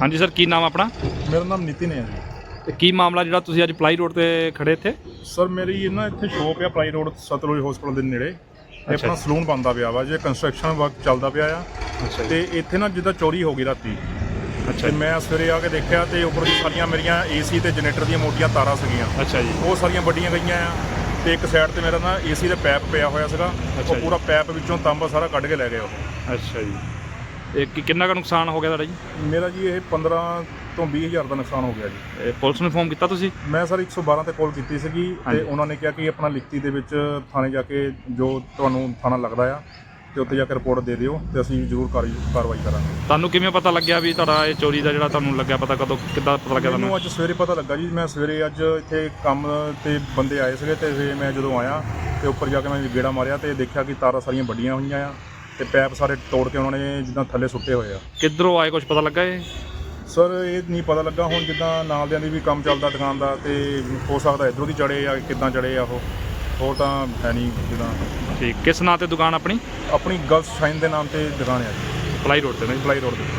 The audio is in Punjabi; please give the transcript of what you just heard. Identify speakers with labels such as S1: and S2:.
S1: ਹਾਂਜੀ ਸਰ ਕੀ ਨਾਮ ਆਪਣਾ?
S2: ਮੇਰਾ ਨਾਮ ਨਿਤਿਨ ਹੈ
S1: ਤੇ ਕੀ ਮਾਮਲਾ ਜਿਹੜਾ ਤੁਸੀਂ ਅੱਜ ਪਲਾਈ ਰੋਡ ਤੇ ਖੜੇ ਇੱਥੇ?
S2: ਸਰ ਮੇਰੀ ਨਾ ਇੱਥੇ ਸ਼ੋਪ ਆ ਪਲਾਈ ਰੋਡ ਸਤਲੁਜ ਹਸਪੀਟਲ ਦੇ ਨੇੜੇ। ਇਹ ਆਪਣਾ। ਸਲੂਨ ਬੰਦਾ ਪਿਆ ਵਾ ਜੇ ਕੰਸਟਰਕਸ਼ਨ ਵਰਕ ਚੱਲਦਾ ਪਿਆ ਆ। ਤੇ ਇੱਥੇ ਨਾ ਜਿੱਦਾਂ ਚੋਰੀ ਹੋ ਗਈ ਰਾਤੀ।
S1: ਅੱਛਾ
S2: ਮੈਂ ਸਵੇਰੇ ਆ ਕੇ ਦੇਖਿਆ ਤੇ ਉੱਪਰ ਸਾਰੀਆਂ ਮੇਰੀਆਂ ਏਸੀ ਤੇ ਜਨਰੇਟਰ ਦੀਆਂ ਮੋਟੀਆਂ ਤਾਰਾਂ ਸੀਗੀਆਂ।
S1: ਅੱਛਾ ਜੀ।
S2: ਉਹ ਸਾਰੀਆਂ ਵੱਡੀਆਂ ਗਈਆਂ ਆ। ਤੇ ਇੱਕ ਸਾਈਡ ਤੇ ਮੇਰਾ ਨਾ ਏਸੀ ਦਾ ਪੈਪ ਪਿਆ ਹੋਇਆ ਸੀਗਾ। ਉਹ। ਪੂਰਾ ਪੈਪ ਵਿੱਚੋਂ ਤਾਂਬਾ ਸਾਰਾ ਕੱਢ ਕੇ ਲੈ ਗਏ ਉਹ।
S1: ਅੱਛਾ ਜੀ। ਇਹ ਕੀ- ਕਿੰਨਾ ਕੁ ਨੁਕਸਾਨ ਹੋ ਗਿਆ ਤੁਹਾਡਾ ਜੀ?
S2: ਮੇਰਾ ਜੀ ਇਹ 15 ਤੋਂ 20 ਹਜ਼ਾਰ ਦਾ ਨੁਕਸਾਨ ਹੋ ਗਿਆ ਜੀ।
S1: ਇਹ ਪੁਲਿਸ ਨੂੰ ਇਨਫੋਰਮ ਕੀਤਾ ਤੁਸੀਂ?
S2: ਮੈਂ ਸਰ 112 ਤੇ ਕਾਲ ਕੀਤੀ ਸੀਗੀ ਤੇ
S1: ਹਾਂਜੀ।
S2: ਉਹਨਾਂ ਨੇ ਕਿਹਾ ਕਿ ਆਪਣਾ ਲਿਖਤੀ ਦੇ ਵਿੱਚ ਥਾਣੇ ਜਾ ਕੇ ਜੋ ਤੁਹਾਨੂੰ ਥਾਣਾ ਲੱਗਦਾ ਆ ਤੇ ਉੱਥੇ ਜਾ ਕੇ ਰਿਪੋਰਟ ਦੇ ਦਿਓ ਤੇ ਅਸੀਂ ਜ਼ਰੂਰ ਕਾਰਵਾਈ ਕਾਰਵਾਈ ਕਰਾਂਗੇ।
S1: ਤੁਹਾਨੂੰ ਕਿਵੇਂ ਪਤਾ ਲੱਗਿਆ ਵੀ ਤੁਹਾਡਾ ਇਹ ਚੋਰੀ ਦਾ ਜਿਹੜਾ ਤੁਹਾਨੂੰ ਲੱਗਿਆ ਪਤਾ ਕਦੋਂ ਕਿੱਦਾਂ ਪਤਾ ਲੱਗਿਆ
S2: ਮੈਨੂੰ
S1: ਤੁਹਾਨੂੰ?
S2: ਅੱਜ ਸਵੇਰੇ ਪਤਾ ਲੱਗਾ ਜੀ ਮੈਂ ਸਵੇਰੇ ਅੱਜ ਇੱਥੇ ਕੰਮ ਤੇ ਬੰਦੇ ਆਏ ਸੀਗੇ ਤੇ ਫਿਰ ਮੈਂ ਜਦੋਂ ਆਇਆ ਤੇ ਉੱਪਰ ਜਾ ਕੇ ਮੈਂ ਗੇੜਾ ਮਾਰਿਆ ਤੇ ਦੇਖਿਆ ਕਿ ਤਾਰਾਂ ਸਾਰੀਆਂ ਵੱਡੀਆਂ ਹੋਈਆਂ ਆ। ਤੇ ਪੈਪ ਸਾਰੇ ਤੋੜ ਕੇ ਉਹਨਾਂ ਨੇ ਜਿੱਦਾਂ ਥੱਲੇ ਸੁੱਟੇ ਹੋਏ ਆ।
S1: ਕਿੱਧਰੋਂ ਆਏ ਕੁਝ ਪਤਾ ਲੱਗਾ ਇਹ?
S2: ਸਰ ਇਹ ਨਹੀਂ ਪਤਾ ਲੱਗਾ। ਹੁਣ ਜਿੱਦਾਂ ਨਾਲਦਿਆਂ ਦੀ ਵੀ ਕੰਮ ਚੱਲਦਾ ਦੁਕਾਨ ਦਾ ਤੇ ਹੋ ਸਕਦਾ ਇਧਰੋਂ ਦੀ ਚੜੇ ਆ ਕਿੱਦਾਂ ਚੜੇ ਆ ਉਹ। ਹੋਰ ਤਾਂ ਹੈ ਨਹੀਂ ਜਿੱਦਾਂ।
S1: ਠੀਕ। ਕਿਸ ਨਾਂ ਤੇ ਦੁਕਾਨ ਆਪਣੀ?
S2: ਆਪਣੀ ਗਰਲਸ ਸ਼ਾਈਨ ਦੇ ਨਾਮ ਤੇ ਦੁਕਾਨ ਹੈ ਜੀ।
S1: ਪਲਾਈ ਰੋਡ ਤੇ ਨੇ
S2: ਪਲਾਈ ਰੋਡ ਤੇ।